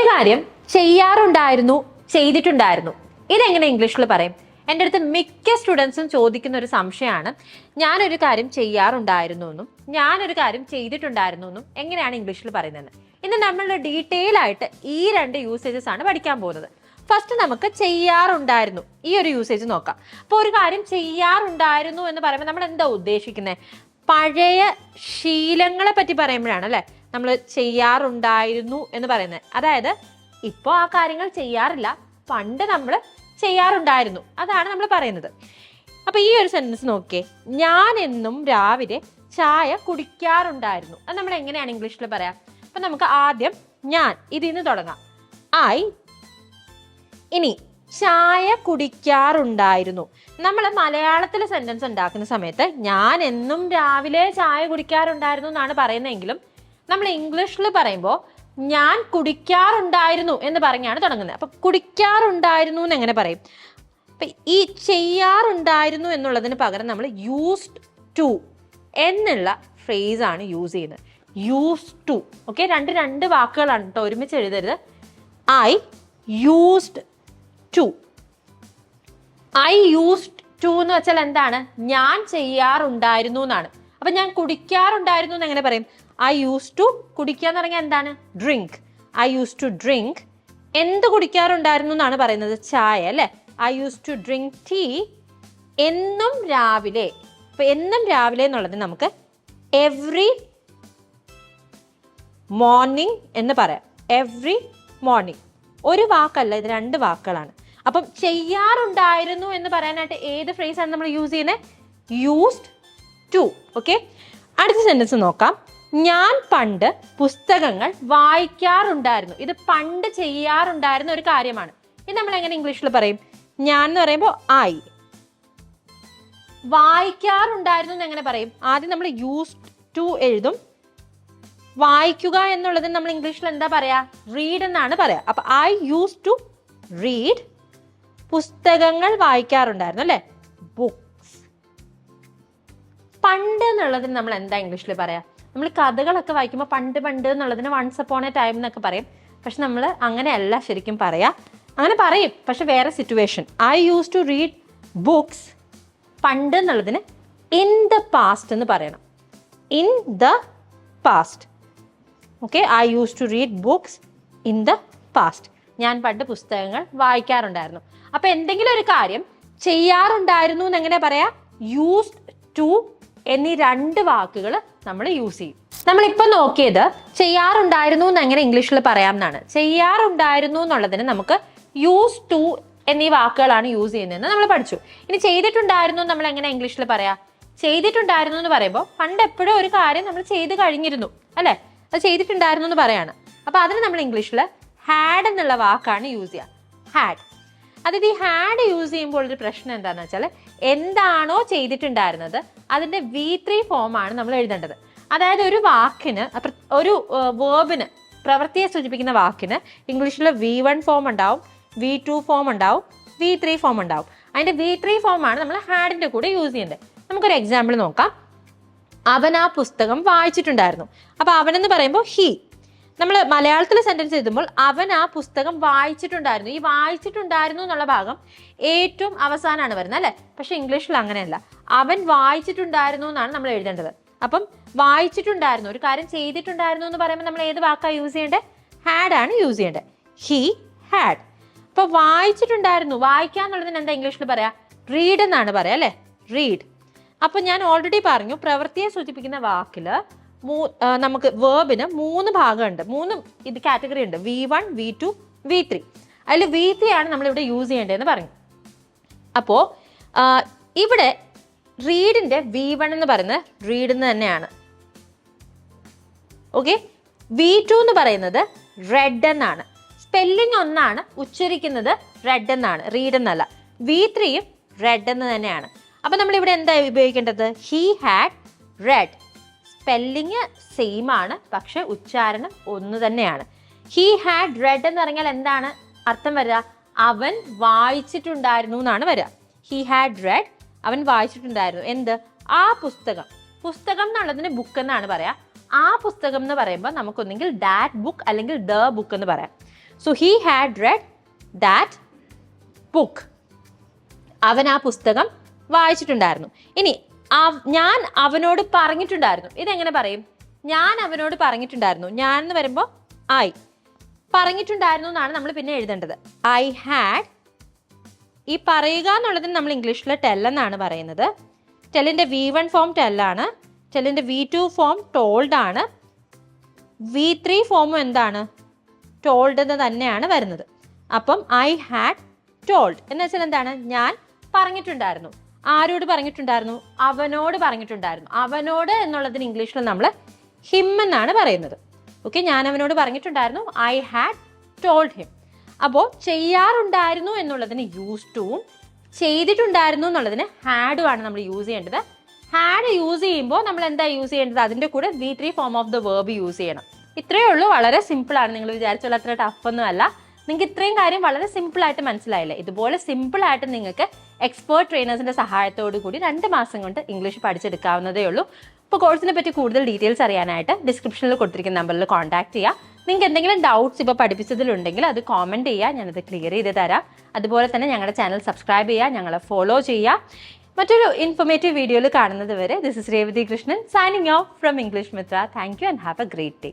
ഒരു കാര്യം ചെയ്യാറുണ്ടായിരുന്നു ചെയ്തിട്ടുണ്ടായിരുന്നു. ഇതെങ്ങനെ ഇംഗ്ലീഷിൽ പറയും? എന്റെ അടുത്ത് മിക്ക സ്റ്റുഡൻസും ചോദിക്കുന്ന ഒരു സംശയമാണ്. ഞാനൊരു കാര്യം ചെയ്യാറുണ്ടായിരുന്നു എന്നും ഞാനൊരു കാര്യം ചെയ്തിട്ടുണ്ടായിരുന്നു എന്നും എങ്ങനെയാണ് ഇംഗ്ലീഷിൽ പറയുന്നത്? ഇന്ന് നമ്മൾ ഡീറ്റെയിൽ ആയിട്ട് ഈ രണ്ട് യൂസേജസ് ആണ് പഠിക്കാൻ പോകുന്നത്. ഫസ്റ്റ് നമുക്ക് ചെയ്യാറുണ്ടായിരുന്നു. ഈ ഒരു യൂസേജ് നോക്കാം. അപ്പോൾ ഒരു കാര്യം ചെയ്യാറുണ്ടായിരുന്നു എന്ന് പറയുമ്പോൾ നമ്മൾ എന്താ ഉദ്ദേശിക്കുന്നത്? പഴയ ശീലങ്ങളെ പറ്റി പറയുമ്പോഴാണ് അല്ലേ? നമ്മൾ ചെയ്യാറുണ്ടായിരുന്നു എന്ന് പറയുന്നത്. അതായത് ഇപ്പോൾ ആ കാര്യങ്ങൾ ചെയ്യാറില്ല. പണ്ട് നമ്മൾ ചെയ്യാറുണ്ടായിരുന്നു. അതാണ് നമ്മൾ പറയുന്നത്. അപ്പൊ ഈ ഒരു സെന്റൻസ് നോക്കിയേ. ഞാൻ എന്നും രാവിലെ ചായ കുടിക്കാറുണ്ടായിരുന്നു. അത് നമ്മൾ എങ്ങനെയാണ് ഇംഗ്ലീഷിൽ പറയാം? അപ്പൊ നമുക്ക് ആദ്യം ഞാൻ ഇതിന്ന് തുടങ്ങാം. ഐ ഇനി ചായ കുടിക്കാറുണ്ടായിരുന്നു. നമ്മൾ മലയാളത്തിൽ സെന്റൻസ് ഉണ്ടാക്കുന്ന സമയത്ത് ഞാൻ എന്നും രാവിലെ ചായ കുടിക്കാറുണ്ടായിരുന്നു എന്നാണ് പറയുന്നതെങ്കിലും നമ്മൾ ഇംഗ്ലീഷിൽ പറയുമ്പോൾ ഞാൻ കുടിക്കാറുണ്ടായിരുന്നു എന്ന് പറഞ്ഞാണ് തുടങ്ങുന്നത്. അപ്പം കുടിക്കാറുണ്ടായിരുന്നു എന്ന് എങ്ങനെ പറയും? അപ്പം ഈ ചെയ്യാറുണ്ടായിരുന്നു എന്നുള്ളതിന് പകരം നമ്മൾ യൂസ്ഡ് ടു എന്നുള്ള ഫ്രേസ് ആണ് യൂസ് ചെയ്യുന്നത്. യൂസ് ടു ഓക്കെ രണ്ട് രണ്ട് വാക്കുകളാണ് കേട്ടോ ഒരുമിച്ച് എഴുതരുത്. I used to I used to എന്ന് വെച്ചാൽ എന്താണ്? ഞാൻ ചെയ്യാറുണ്ടായിരുന്നു എന്നാണ് അപ്പൊ ഞാൻ കുടിക്കാറുണ്ടായിരുന്നു എന്ന് എങ്ങനെ പറയും? ഐ യൂസ് ടു കുടിക്കുക എന്ന് പറഞ്ഞാൽ എന്താണ്? Drink I use to drink എന്ത് കുടിക്കാറുണ്ടായിരുന്നു എന്നാണ് പറയുന്നത്? ചായ അല്ലെ? I use to drink tea എന്നും രാവിലെ. ഇപ്പൊ എന്നും രാവിലെ എന്നുള്ളത് നമുക്ക് എവ്രി മോർണിംഗ് എന്ന് പറയാം. എവ്രി മോർണിംഗ് ഒരു വാക്കല്ല ഇത് രണ്ട് വാക്കുകളാണ്. അപ്പം ചെയ്യാറുണ്ടായിരുന്നു എന്ന് പറയാനായിട്ട് ഏത് ഫ്രേസ് ആണ് നമ്മൾ യൂസ് ചെയ്യുന്നത് യൂസ്ഡ് ടു ഓക്കെ അടുത്ത സെന്റൻസ് നോക്കാം. ഞാൻ പണ്ട് പുസ്തകങ്ങൾ വായിക്കാറുണ്ടായിരുന്നു. ഇത് പണ്ട് ചെയ്യാറുണ്ടായിരുന്ന ഒരു കാര്യമാണ്. ഇത് നമ്മൾ എങ്ങനെ ഇംഗ്ലീഷിൽ പറയും? ഞാൻ എന്ന് പറയുമ്പോൾ ഐ വായിക്കാറുണ്ടായിരുന്നു എന്ന് എങ്ങനെ പറയും? ആദ്യം നമ്മൾ യൂസ്ഡ് ടു എഴുതും. വായിക്കുക എന്നുള്ളത് നമ്മൾ ഇംഗ്ലീഷിൽ എന്താ പറയാ? റീഡ് എന്നാണ് പറയാ. അപ്പൊ ഐ യൂസ് ടു റീഡ് പുസ്തകങ്ങൾ വായിക്കാറുണ്ടായിരുന്നു അല്ലെ? ബുക്സ് പണ്ട് എന്നുള്ളതിന് നമ്മൾ എന്താ ഇംഗ്ലീഷിൽ പറയാ? നമ്മൾ കഥകളൊക്കെ വായിക്കുമ്പോൾ പണ്ട് പണ്ട് എന്നുള്ളതിന് വൺസ് അപ്പോൺ എ ടൈം എന്നൊക്കെ പറയും. പക്ഷെ നമ്മൾ അങ്ങനെയല്ല ശരിക്കും പറയാ. അങ്ങനെ പറയും പക്ഷെ വേറെ situation I use to read books പണ്ട് എന്നുള്ളതിന് ഇൻ ദ പാസ്റ്റ് എന്ന് പറയണം. In the past okay I use to read books in the past ഞാൻ പണ്ട് പുസ്തകങ്ങൾ വായിക്കാറുണ്ടായിരുന്നു. അപ്പൊ എന്തെങ്കിലും ഒരു കാര്യം ചെയ്യാറുണ്ടായിരുന്നു എന്ന് എങ്ങനെ പറയാ? യൂസ്ഡ് ടു എന്നീ രണ്ട് വാക്കുകൾ നമ്മൾ യൂസ് ചെയ്യും. നമ്മളിപ്പോൾ നോക്കിയത് ചെയ്യാറുണ്ടായിരുന്നു എന്ന് എങ്ങനെ ഇംഗ്ലീഷിൽ പറയാം എന്നാണ്. ചെയ്യാറുണ്ടായിരുന്നു എന്നുള്ളതിന് നമുക്ക് യൂസ് ടു എന്നീ വാക്കുകളാണ് യൂസ് ചെയ്യുന്നതെന്ന് നമ്മൾ പഠിച്ചു. ഇനി ചെയ്തിട്ടുണ്ടായിരുന്നു നമ്മൾ എങ്ങനെ ഇംഗ്ലീഷിൽ പറയാം? ചെയ്തിട്ടുണ്ടായിരുന്നു എന്ന് പറയുമ്പോൾ പണ്ട് എപ്പോഴും ഒരു കാര്യം നമ്മൾ ചെയ്ത് കഴിഞ്ഞിരുന്നു അല്ലേ? അത് ചെയ്തിട്ടുണ്ടായിരുന്നു എന്ന് പറയാണ്. അപ്പൊ അതിന് നമ്മൾ ഇംഗ്ലീഷിൽ ഹാഡ് എന്നുള്ള വാക്കാണ് യൂസ് ചെയ്യുക. ഹാഡ് അതായത് ഈ ഹാഡ് യൂസ് ചെയ്യുമ്പോൾ ഒരു പ്രശ്നം എന്താണെന്ന് വെച്ചാൽ എന്താണോ ചെയ്തിട്ടുണ്ടായിരുന്നത് അതിന്റെ വി ത്രീ ഫോമാണ് നമ്മൾ എഴുതേണ്ടത്. അതായത് ഒരു വാക്കിന് ഒരു വേർബിന് പ്രവൃത്തിയെ സൂചിപ്പിക്കുന്ന വാക്കിന് ഇംഗ്ലീഷിൽ വി വൺ ഫോം ഉണ്ടാവും വി ടു ഫോം ഉണ്ടാവും വി ത്രീ ഫോം ഉണ്ടാവും. അതിന്റെ വി ത്രീ ഫോമാണ് നമ്മൾ ഹാഡിന്റെ കൂടെ യൂസ് ചെയ്യേണ്ടത്. നമുക്കൊരു എക്സാമ്പിൾ നോക്കാം. അവൻ ആ പുസ്തകം വായിച്ചിട്ടുണ്ടായിരുന്നു. അപ്പോൾ അവനെന്ന് പറയുമ്പോൾ ഹി നമ്മൾ മലയാളത്തിൽ സെന്റൻസ് എഴുതുമ്പോൾ അവൻ ആ പുസ്തകം വായിച്ചിട്ടുണ്ടായിരുന്നു. ഈ വായിച്ചിട്ടുണ്ടായിരുന്നു എന്നുള്ള ഭാഗം ഏറ്റവും അവസാനമാണ് വരുന്നത് അല്ലേ? പക്ഷേ ഇംഗ്ലീഷിൽ അങ്ങനെയല്ല. അവൻ വായിച്ചിട്ടുണ്ടായിരുന്നു എന്നാണ് നമ്മൾ എഴുതേണ്ടത്. അപ്പം വായിച്ചിട്ടുണ്ടായിരുന്നു ഒരു കാര്യം ചെയ്തിട്ടുണ്ടായിരുന്നു എന്ന് പറയുമ്പോൾ നമ്മൾ ഏത് വാക്കാണ് യൂസ് ചെയ്യേണ്ടത് ഹാഡ് ആണ് യൂസ് ചെയ്യേണ്ടത്. ഹി ഹാഡ് അപ്പോൾ വായിച്ചിട്ടുണ്ടായിരുന്നു. വായിക്കുക എന്നുള്ളതിന് എന്താ ഇംഗ്ലീഷിൽ പറയാ? റീഡ് എന്നാണ് പറയാ അല്ലേ? റീഡ് അപ്പോൾ ഞാൻ ഓൾറെഡി പറഞ്ഞു പ്രവൃത്തിയെ സൂചിപ്പിക്കുന്ന വാക്കിൽ മൂ- നമുക്ക് വേർബിന് മൂന്ന് ഭാഗമുണ്ട്. മൂന്ന് ഇത് കാറ്റഗറി ഉണ്ട്. V one V two V three അതിൽ വി ത്രീ ആണ് നമ്മൾ ഇവിടെ യൂസ് ചെയ്യേണ്ടതെന്ന് പറഞ്ഞു അപ്പോ ഇവിടെ റീഡിന്റെ വി വൺ എന്ന് പറയുന്നത് റീഡ് തന്നെയാണ്. ഓക്കെ വി ടു എന്ന് പറയുന്നത് റെഡ് എന്നാണ്. സ്പെല്ലിംഗ് ഒന്നാണ് ഉച്ചരിക്കുന്നത് റെഡ് എന്നാണ്. റീഡ് എന്നല്ല. വി ത്രീയും റെഡ് എന്ന് തന്നെയാണ്. അപ്പൊ നമ്മൾ ഇവിടെ എന്താ ഉപയോഗിക്കേണ്ടത്? He had read spelling same ആണ് പക്ഷെ ഉച്ചാരണം ഒന്ന് തന്നെയാണ്. ഹീ ഹാഡ് റെഡ് എന്ന് പറഞ്ഞാൽ എന്താണ് അർത്ഥം വരിക? അവൻ വായിച്ചിട്ടുണ്ടായിരുന്നു എന്നാണ് വരിക. ഹീ ഹാഡ് റെഡ് അവൻ വായിച്ചിട്ടുണ്ടായിരുന്നു. എന്ത്? ആ പുസ്തകം. പുസ്തകം എന്നുള്ളതിന് ബുക്ക് എന്നാണ് പറയാ. ആ പുസ്തകം എന്ന് പറയുമ്പോൾ നമുക്കൊന്നെങ്കിൽ ദാറ്റ് ബുക്ക് അല്ലെങ്കിൽ ദ ബുക്ക് എന്ന് പറയാം. So he had read that book അവൻ ആ പുസ്തകം വായിച്ചിട്ടുണ്ടായിരുന്നു. ഇനി ഞാൻ അവനോട് പറഞ്ഞിട്ടുണ്ടായിരുന്നു. ഇതെങ്ങനെ പറയും? ഞാൻ അവനോട് പറഞ്ഞിട്ടുണ്ടായിരുന്നു. ഞാൻ എന്ന് വരുമ്പോൾ ഐ. പറഞ്ഞിട്ടുണ്ടായിരുന്നു എന്നാണ് നമ്മൾ പിന്നെ എഴുതേണ്ടത്. ഐ ഹാഡ് ഈ പറയുക എന്നുള്ളതിന് നമ്മൾ ഇംഗ്ലീഷിൽ ടെൽ എന്നാണ് പറയുന്നത്. ടെല്ലിന്റെ വി വൺ ഫോം ടെല്ലാണ് ടെല്ലിന്റെ വി ടു ഫോം ടോൾഡ് ആണ്. വി ത്രീ ഫോമും എന്താണ്? ടോൾഡ് എന്ന് തന്നെയാണ് വരുന്നത്. അപ്പം ഐ ഹാഡ് ടോൾഡ്. എന്ന് വെച്ചാൽ എന്താണ്? ഞാൻ പറഞ്ഞിട്ടുണ്ടായിരുന്നു. ആരോട് പറഞ്ഞിട്ടുണ്ടായിരുന്നു? അവനോട് പറഞ്ഞിട്ടുണ്ടായിരുന്നു. അവനോട് എന്നുള്ളതിന് ഇംഗ്ലീഷിൽ നമ്മൾ ഹിം എന്നാണ് പറയുന്നത്. ഓക്കെ ഞാൻ അവനോട് പറഞ്ഞിട്ടുണ്ടായിരുന്നു. ഐ ഹാഡ് ടോൾഡ് ഹിം അപ്പോൾ ചെയ്യാറുണ്ടായിരുന്നു എന്നുള്ളതിന് യൂസ് ടുവും ചെയ്തിട്ടുണ്ടായിരുന്നു എന്നുള്ളതിന് ഹാഡും ആണ് നമ്മൾ യൂസ് ചെയ്യേണ്ടത്. ഹാഡ് യൂസ് ചെയ്യുമ്പോൾ നമ്മൾ എന്താ യൂസ് ചെയ്യേണ്ടത്? അതിന്റെ കൂടെ V three form of the verb use ചെയ്യണം. ഇത്രയേ ഉള്ളൂ. വളരെ സിമ്പിളാണ് നിങ്ങൾ വിചാരിച്ചുള്ള അത്ര ടഫൊന്നും അല്ല. നിങ്ങൾക്ക് ഇത്രയും കാര്യം വളരെ സിമ്പിൾ ആയിട്ട് മനസ്സിലായില്ലേ? ഇതുപോലെ സിമ്പിൾ ആയിട്ട് നിങ്ങൾക്ക് എക്സ്പേർട്ട് ട്രെയിനേഴ്സിന്റെ സഹായത്തോടു കൂടി രണ്ട് മാസം കൊണ്ട് ഇംഗ്ലീഷ് പഠിച്ചെടുക്കാവുന്നതേ ഉള്ളൂ. ഇപ്പോൾ കോഴ്സിനെ പറ്റി കൂടുതൽ ഡീറ്റെയിൽസ് അറിയാനായിട്ട് ഡിസ്ക്രിപ്ഷനിൽ കൊടുത്തിരിക്കുന്ന നമ്പറിൽ കോൺടാക്ട് ചെയ്യുക നിങ്ങൾക്ക് എന്തെങ്കിലും ഡൗട്ട്സ് ഇപ്പോൾ പഠിപ്പിച്ചതിലുണ്ടെങ്കിൽ അത് കോമെന്റ് ചെയ്യുക ഞാനത് ക്ലിയർ ചെയ്ത് തരാം. അതുപോലെ തന്നെ ഞങ്ങളുടെ ചാനൽ സബ്സ്ക്രൈബ് ചെയ്യുക ഞങ്ങളെ ഫോളോ ചെയ്യുക മറ്റൊരു ഇൻഫോർമേറ്റീവ് വീഡിയോയിൽ കാണുന്നത് വരെ this is Revathi Krishnan signing off from English Mitra thank you and have a great day